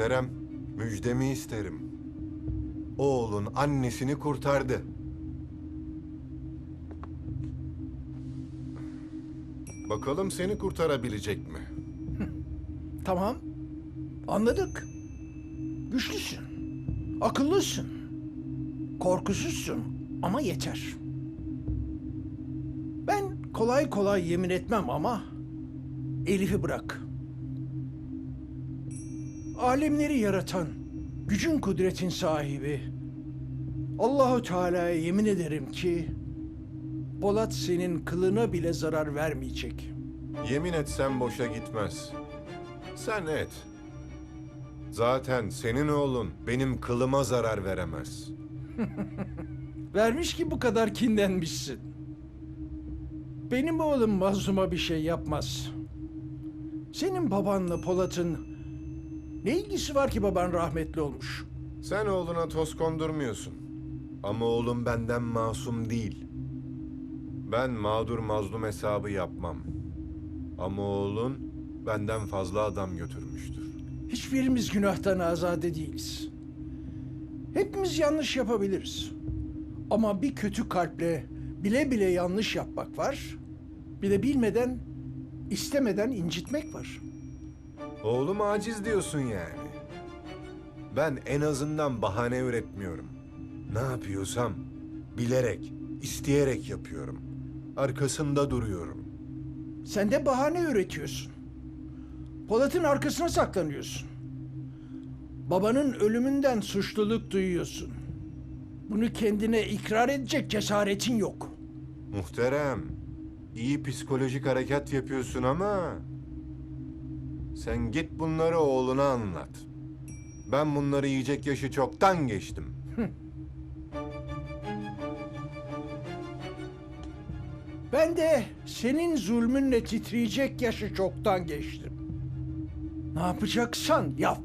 Muhterem, müjdemi isterim. Oğlun annesini kurtardı. Bakalım seni kurtarabilecek mi? Tamam. Anladık. Güçlüsün. Akıllısın. Korkusuzsun ama yeter. Ben kolay kolay yemin etmem ama Elif'i bırak. Alemleri yaratan, gücün kudretin sahibi Allahu Teala'ya yemin ederim ki Polat senin kılına bile zarar vermeyecek. Yemin etsem boşa gitmez. Sen et. Zaten senin oğlun benim kılıma zarar veremez. Vermiş ki bu kadar kinlenmişsin. Benim oğlum mazluma bir şey yapmaz. Senin babanla Polat'ın ne ilgisi var ki baban rahmetli olmuş? Sen oğluna toz kondurmuyorsun. Ama oğlum benden masum değil. Ben mağdur mazlum hesabı yapmam. Ama oğlun benden fazla adam götürmüştür. Hiçbirimiz günahtan azade değiliz. Hepimiz yanlış yapabiliriz. Ama bir kötü kalple bile bile yanlış yapmak var. Bir de bilmeden, istemeden incitmek var. Oğlum aciz diyorsun yani. Ben en azından bahane üretmiyorum. Ne yapıyorsam bilerek, isteyerek yapıyorum. Arkasında duruyorum. Sen de bahane üretiyorsun. Polat'ın arkasına saklanıyorsun. Babanın ölümünden suçluluk duyuyorsun. Bunu kendine ikrar edecek cesaretin yok. Muhterem, iyi psikolojik hareket yapıyorsun ama... Sen git bunları oğluna anlat. Ben bunları yiyecek yaşı çoktan geçtim. Ben de senin zulmünle titreyecek yaşı çoktan geçtim. Ne yapacaksan yap.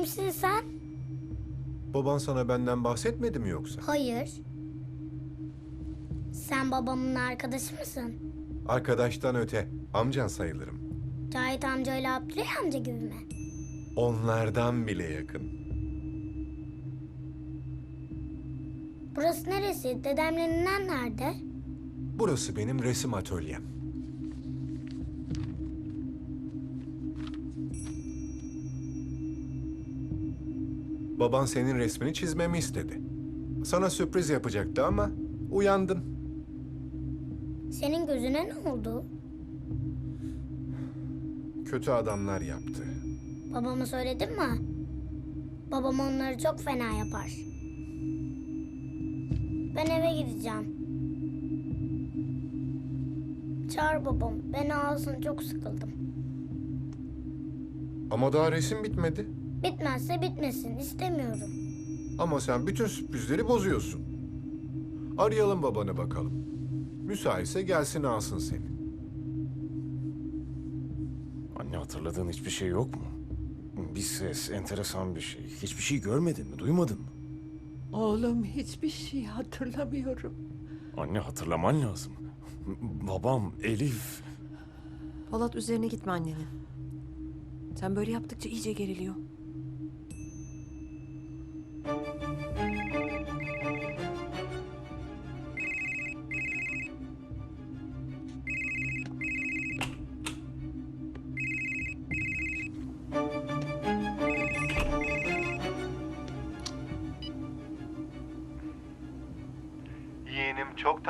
Kimsin sen? Baban sana benden bahsetmedi mi yoksa? Hayır. Sen babamın arkadaşı mısın? Arkadaştan öte, amcan sayılırım. Cahit amcayla Abdülay amca gibi mi? Onlardan bile yakın. Burası neresi? Dedemle ninen nerede? Burası benim resim atölyem. Baban senin resmini çizmemi istedi. Sana sürpriz yapacaktı ama uyandın. Senin gözüne ne oldu? Kötü adamlar yaptı. Babama söyledin mi? Babam onları çok fena yapar. Ben eve gideceğim. Çağır babam. Beni alsın çok sıkıldım. Ama daha resim bitmedi. Bitmezse bitmesin. istemiyorum. Ama sen bütün sürprizleri bozuyorsun. Arayalım babanı bakalım. Müsaitse gelsin alsın seni. Anne hatırladığın hiçbir şey yok mu? Bir ses, enteresan bir şey. Hiçbir şey görmedin mi, duymadın mı? Oğlum hiçbir şey hatırlamıyorum. Anne hatırlaman lazım. Babam, Elif. Polat üzerine gitme annenin. Sen böyle yaptıkça iyice geriliyor.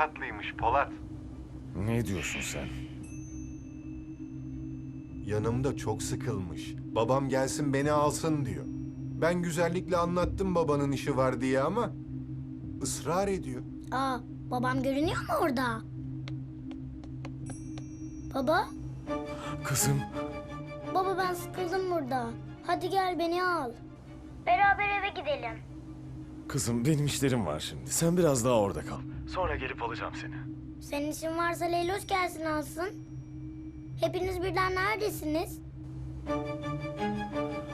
Tatlıymış Polat. Ne diyorsun sen? Yanımda çok sıkılmış. Babam gelsin beni alsın diyor. Ben güzellikle anlattım babanın işi var diye ama ısrar ediyor. Aa, babam görünüyor mu orada? Baba? Kızım. Baba ben sıkıldım burada. Hadi gel beni al. Beraber eve gidelim. Kızım benim işlerim var şimdi. Sen biraz daha orada kal. Sonra gelip alacağım seni. Senin işin varsa Leyloş gelsin alsın. Hepiniz birden neredesiniz?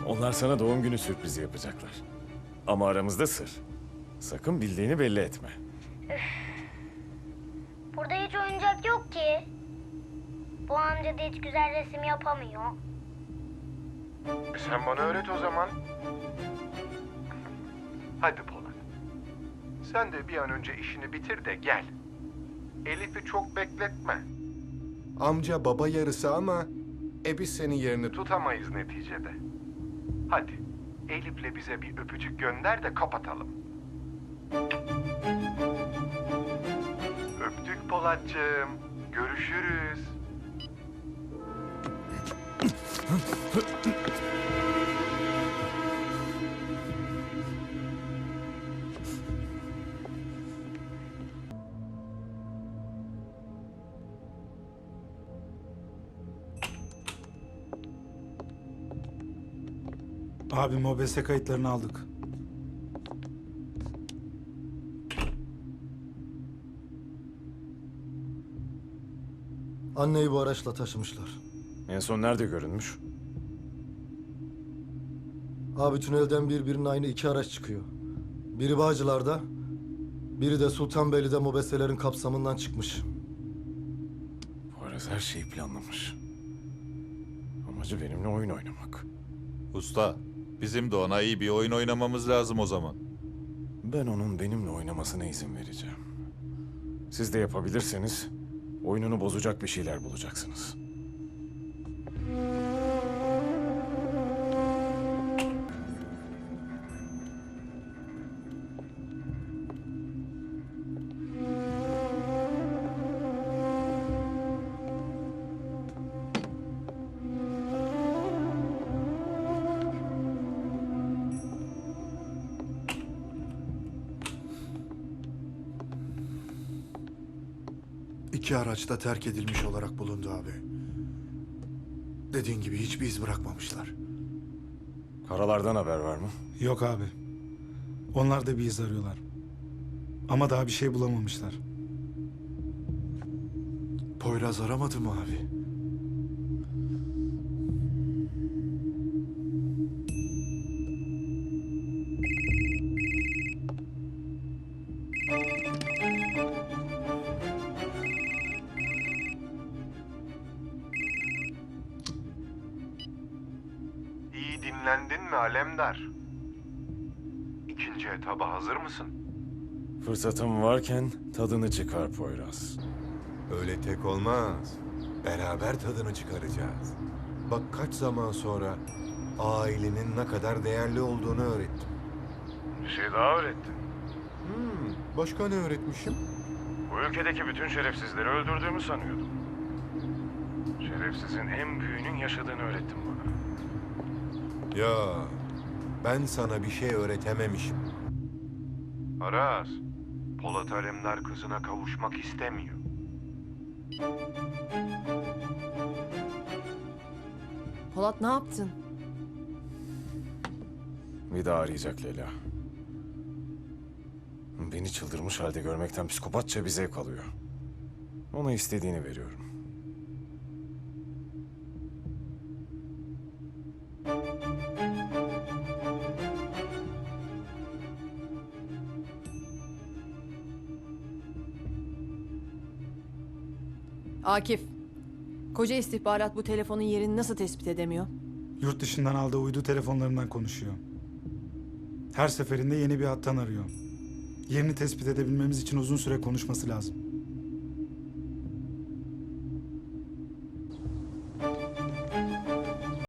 Onlar sana doğum günü sürprizi yapacaklar. Ama aramızda sır. Sakın bildiğini belli etme. Burada hiç oyuncak yok ki. Bu amca da hiç güzel resim yapamıyor. Sen bana öğret o zaman. Hadi Polat. Sen de bir an önce işini bitir de gel. Elif'i çok bekletme. Amca baba yarısı ama e biz senin yerini tut. Tutamayız neticede. Hadi Elif'le bize bir öpücük gönder de kapatalım. Öptük Polatcığım. Görüşürüz. Abi MOBESE kayıtlarını aldık. Anneyi bu araçla taşımışlar. En son nerede görünmüş? Abi tünelden birbirinin aynı iki araç çıkıyor. Biri Bağcılar'da, biri de Sultanbeyli'de mobeselerin kapsamından çıkmış. Poyraz her şeyi planlamış. Amacı benimle oyun oynamak. Usta, bizim de ona iyi bir oyun oynamamız lazım o zaman. Ben onun benimle oynamasına izin vereceğim. Siz de yapabilirseniz oyununu bozacak bir şeyler bulacaksınız. İki araç da terk edilmiş olarak bulundu abi. Dediğin gibi hiçbir iz bırakmamışlar. Karalardan haber var mı? Yok abi. Onlar da bir iz arıyorlar. Ama daha bir şey bulamamışlar. Poyraz aramadı mı abi? Dinlendin mi Alemdar? İkinci etaba hazır mısın? Fırsatım varken tadını çıkar Poyraz. Öyle tek olmaz. Beraber tadını çıkaracağız. Bak kaç zaman sonra ailenin ne kadar değerli olduğunu öğrettim. Bir şey daha öğrettim. Hmm, başka ne öğretmişim? Bu ülkedeki bütün şerefsizleri öldürdüğümü sanıyordum. Şerefsizin en büyüğünün yaşadığını öğrettin bana. Ya ben sana bir şey öğretememişim. Aras, Polat Alemdar kızına kavuşmak istemiyor. Polat ne yaptın? Bir daha arayacak Leyla. Beni çıldırmış halde görmekten psikopatça bir zevk alıyor. Ona istediğini veriyorum. Akif. Koca istihbarat bu telefonun yerini nasıl tespit edemiyor? Yurt dışından aldığı uydu telefonlarından konuşuyor. Her seferinde yeni bir hattan arıyor. Yerini tespit edebilmemiz için uzun süre konuşması lazım.